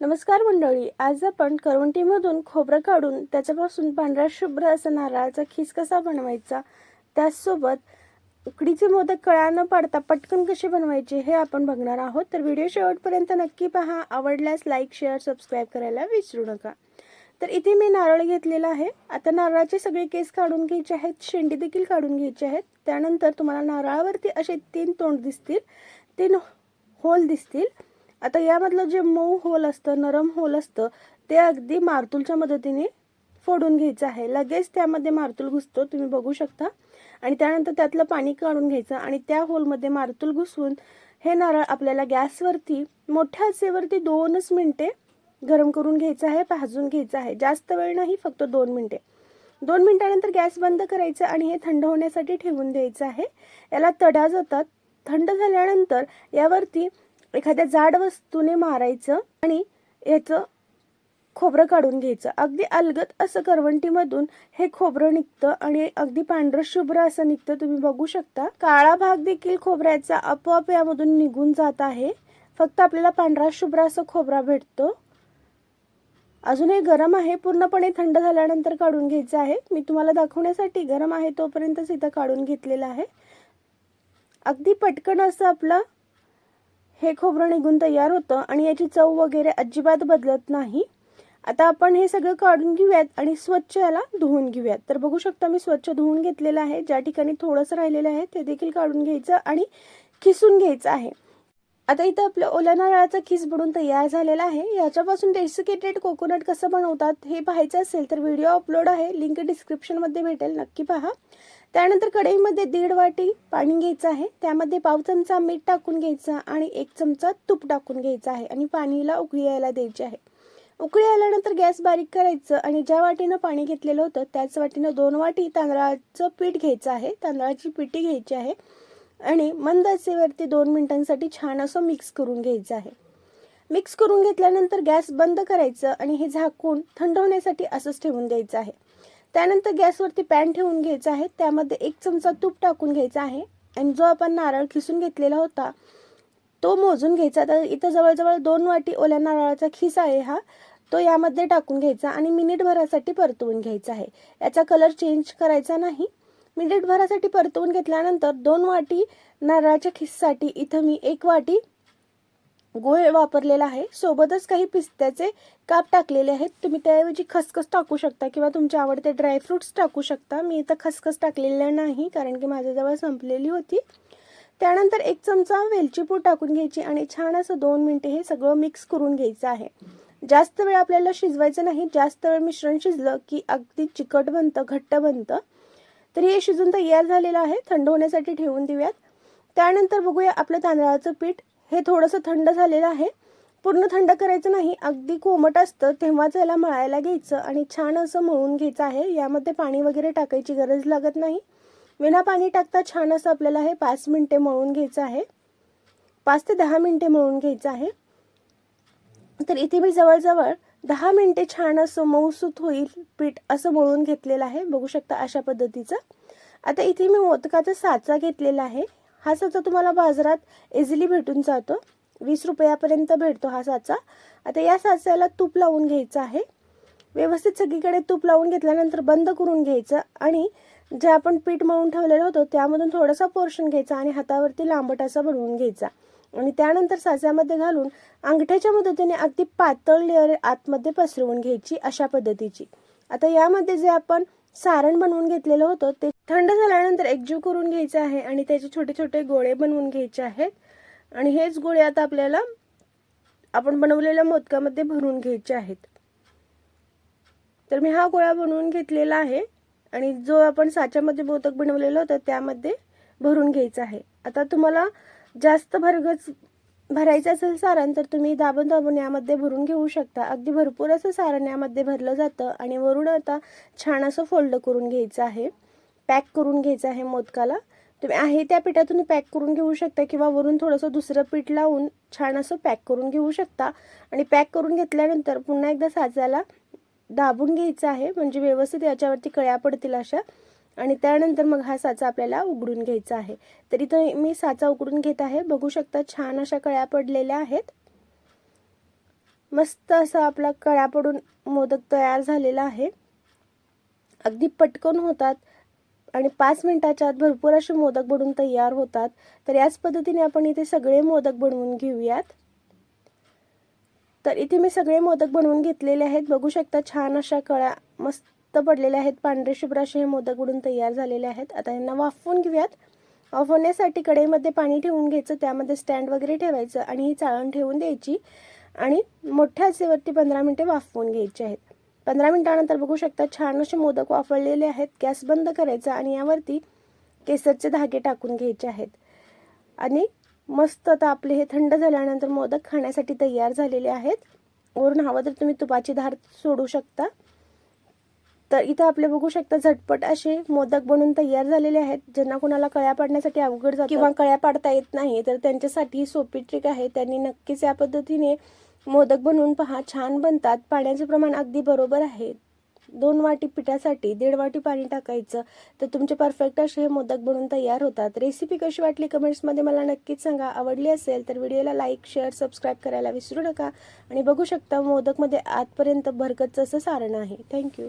नमस्कार मंडळी आज आपण करवंटीमधून खोबरं काढून त्याच्यापासून पांढरा शुभ्र असा नारळाचा खीस कसा बनवायचा त्याचसोबत उकडीचे मोदक कळा न पाडता पटकन कसे बनवायचे हे आपण बघणार आहोत. तर व्हिडिओ शेवटपर्यंत नक्की पहा आवडल्यास लाईक शेअर सबस्क्राईब करायला विसरू नका. तर इथे मी नारळ घेतलेला आहे. आता नारळाचे सगळे केस काढून घ्यायचे आहेत शेंडी देखील काढून घ्यायचे आहेत. त्यानंतर तुम्हाला नारळावरती असे तीन तोंड दिसतील तीन होल दिसतील. आता यामधलं जे मऊ होल असतं नरम होल असतं ते अगदी मारतूलच्या मदतीने फोडून घ्यायचं आहे. लगेच त्यामध्ये मारतूल घुसतो तुम्ही बघू शकता. आणि त्यानंतर त्यातलं पाणी काढून घ्यायचं आणि त्या होलमध्ये मारतूल घुसवून हे नारळ आपल्याला गॅसवरती मोठ्या आचेवरती दोनच मिनटे गरम करून घ्यायचं आहे भाजून घ्यायचं आहे. जास्त वेळ नाही फक्त दोन मिनटे. दोन मिनटानंतर गॅस बंद करायचं आणि हे थंड होण्यासाठी ठेवून द्यायचं आहे. याला तडा जातात. थंड झाल्यानंतर यावरती एखाद्या जाड वस्तूने मारायचं आणि याचं खोबरं काढून घ्यायचं. अगदी अलगत असं करवंटीमधून हे खोबरं निघतं आणि अगदी पांढरं शुभ्र असं निघतं. तुम्ही बघू शकता. काळा भाग देखील खोबऱ्याचा आपोआप यामधून निघून जात आहे. फक्त आपल्याला पांढरा शुभ्र असं खोबरा भेटतो. अजून हे गरम आहे. पूर्णपणे थंड झाल्यानंतर काढून घ्यायचं आहे. मी तुम्हाला दाखवण्यासाठी गरम आहे तोपर्यंतच इथं काढून घेतलेलं आहे. अगदी पटकन असं आपलं हे खोबरं निघून तयार होतं आणि याची चव वगैरे अजिबात बदलत नाही. आता आपण हे सगळं काढून घेऊयात आणि स्वच्छ याला धुवून घेऊयात. तर बघू शकता मी स्वच्छ धुवून घेतलेलं आहे. ज्या ठिकाणी थोडंसं राहिलेलं आहे ते देखील काढून घ्यायचं आणि खिसून घ्यायचं आहे. आता इथं आपलं ओल्या नारळाचा खीस बनवून तयार झालेला आहे. याच्यापासून डेसिकेटेड कोकोनट कसं बनवतात हे पाहायचं असेल तर व्हिडिओ अपलोड आहे. लिंक डिस्क्रिप्शनमध्ये भेटेल. नक्की पहा. त्यानंतर कढईमध्ये दीड वाटी पाणी घ्यायचं आहे. त्यामध्ये पाव चमचा मीठ टाकून घ्यायचं आणि एक चमचा तूप टाकून घ्यायचं आहे आणि पाणीला उकळी यायला द्यायची आहे. उकळी आल्यानंतर गॅस बारीक करायचं आणि ज्या वाटीनं पाणी घेतलेलं होतं त्याच वाटीनं दोन वाटी तांदळाचं पीठ घ्यायचं आहे. तांदळाची पिठी घ्यायची आहे आणि मंद असेवरती दोन मिनिटांसाठी छान असं मिक्स करून घ्यायचं आहे. मिक्स करून घेतल्यानंतर गॅस बंद करायचं आणि हे झाकून थंड होण्यासाठी असंच ठेवून द्यायचं आहे. त्यानंतर गॅसवरती पॅन ठेवून घ्यायचं आहे. त्यामध्ये एक चमचा तूप टाकून घ्यायचा आहे. आणि जो आपण नारळ खिसून घेतलेला होता तो मोजून घ्यायचा. तर इथं जवळजवळ दोन वाटी ओल्या नारळाचा खिस आहे हा. तो यामध्ये टाकून घ्यायचा आणि मिनिटभरासाठी परतवून घ्यायचा आहे. याचा कलर चेंज करायचा नाही. मिनिटभरासाठी परतवून घेतल्यानंतर दोन वाटी नारळाच्या खिससाठी इथं मी एक वाटी गोळ वापरलेला आहे. सोबतच काही पिस्त्याचे काप टाकलेले आहेत. तुम्ही त्याऐवजी खसखस टाकू शकता किंवा तुमचे आवडते ड्रायफ्रुट्स टाकू शकता. मी इथं खसखस टाकलेलं नाही कारण की माझ्याजवळ संपलेली होती. त्यानंतर एक चमचा वेलची पूड टाकून घ्यायची आणि छान असं दोन मिनटे हे सगळं मिक्स करून घ्यायचं आहे. जास्त वेळ आपल्याला शिजवायचं नाही. जास्त वेळ मिश्रण शिजलं की अगदी चिकट बनतं घट्ट बनतं. तरी हे शिजून तयार झालेलं आहे. थंड होण्यासाठी ठेवून देऊयात. त्यानंतर बघूया आपलं तांदळाचं पीठ. हे थोडंसं थंड झालेलं आहे. पूर्ण थंड करायचं नाही अगदी कोमट असतं तेव्हाच याला मळायला घ्यायचं आणि छान असं मळून घ्यायचं आहे. यामध्ये पाणी वगैरे टाकायची गरज लागत नाही. विना पाणी टाकता छान असं आपल्याला हे पाच मिनटे मळून घ्यायचं आहे. पाच ते दहा मिनटे मळून घ्यायचं आहे. तर इथे मी जवळजवळ दहा मिनटे छान असं मऊसूत होईल पीठ असं मळून घेतलेलं आहे. बघू शकता अशा पद्धतीचं. आता इथे मी मोदकाचा साचा घेतलेला आहे. हा साचा तुम्हाला बाजारात इझिली भेटून जातो. वीस रुपयापर्यंत भेटतो हा साचा. आता या साच्याला तूप लावून घ्यायचं आहे. व्यवस्थित सगळीकडे तूप लावून घेतल्यानंतर बंद करून घ्यायचं आणि जे आपण पीठ मळून ठेवलेलं होतं त्यामधून थोडासा पोर्शन घ्यायचा आणि हातावरती लांबट असा बनवून घ्यायचा. आणि त्यानंतर साच्यामध्ये घालून अंगठ्याच्या मदतीने अगदी पातळ लेअर आतमध्ये पसरवून घ्यायची अशा पद्धतीची. आता यामध्ये जे आपण सारण बनवून घेतलेलं होतं. ते थंड झाल्यानंतर एकजीव करून घ्यायचं आहे आणि त्याचे छोटे छोटे गोळे बनवून घ्यायचे आहेत. आणि हेच गोळे आता आपल्याला आपण बनवलेल्या मोदकामध्ये भरून घ्यायचे आहेत. तर मी हा गोळा बनवून घेतलेला आहे आणि जो आपण साच्यामध्ये मोदक बनवलेलं होतं त्यामध्ये भरून घ्यायचा आहे. आता तुम्हाला जास्त भरगच भरायचं असेल सारण तर तुम्ही दाबून दाबून यामध्ये भरून घेऊ शकता. अगदी भरपूर असं सारण यामध्ये भरलं जातं आणि वरून आता छान असं फोल्ड करून घ्यायचं आहे. पॅक करून घ्यायचं आहे मोदकाला. तुम्ही आहे त्या पिठातून पॅक करून घेऊ शकता किंवा वरून थोडंसं दुसरं पीठ लावून छान असं पॅक करून घेऊ शकता. आणि पॅक करून घेतल्यानंतर पुन्हा एकदा साचाला दाबून घ्यायचं आहे. म्हणजे व्यवस्थित याच्यावरती कळ्या पडतील अशा. आणि त्यानंतर मग हा साचा आपल्याला उघडून घ्यायचा आहे. तर इथं मी साचा उघडून घेत आहे. बघू शकता छान अशा कळ्या पडलेल्या आहेत. मस्त असा आपला कळ्या पडून मोदक तयार झालेला आहे. अगदी पटकन होतात. आणि पाच मिनिटाच्या आत भरपूर असे मोदक बनवून तयार होतात. तर याच पद्धतीने आपण इथे सगळे मोदक बनवून घेऊयात. तर इथे मी सगळे मोदक बनवून घेतलेले आहेत. बघू शकता छान अशा कळ्या मस्त पडलेले आहेत. पांढरे शुभ्र असे हे मोदक उडून तयार झालेले आहेत. आता यांना वाफवून घेऊयात. वाफवण्यासाठी कढईमध्ये पाणी ठेवून घ्यायचं. त्यामध्ये स्टँड वगैरे ठेवायचं आणि ही चाळण ठेवून द्यायची. आणि मोठ्या आचेवरती पंधरा मिनटे वाफवून घ्यायचे आहेत. पंधरा मिनिटानंतर बघू शकता छान असे मोदक वाफळलेले आहेत. गॅस बंद करायचा आणि यावरती केसरचे धागे टाकून घ्यायचे आहेत. आणि मस्त आता आपले हे थंड झाल्यानंतर मोदक खाण्यासाठी तयार झालेले आहेत. वरून हवं तर तुम्ही तुपाची धार सोडू शकता. तर इथं आपले बघू शकता झटपट असे मोदक बनवून तयार झालेले आहेत. ज्यांना कोणाला कळ्या पाडण्यासाठी अवघड जात. किंवा कळ्या पाडता येत नाही तर त्यांच्यासाठी सोपी ट्रिक आहे. त्यांनी नक्कीच या पद्धतीने मोदक बनवून पहा. छान बनतात. पाण्याचं प्रमाण अगदी बरोबर आहे. दोन वाटी पिठासाठी दीड वाटी पाणी टाकायचं. तर तुमचे परफेक्ट असे हे मोदक बनवून तयार होतात. रेसिपी कशी वाटली कमेंट्समध्ये मला नक्कीच सांगा. आवडली असेल तर व्हिडिओला लाईक शेअर सबस्क्राईब करायला विसरू नका. आणि बघू शकता मोदकमध्ये आतपर्यंत भरकतचं असं सारण आहे. थँक्यू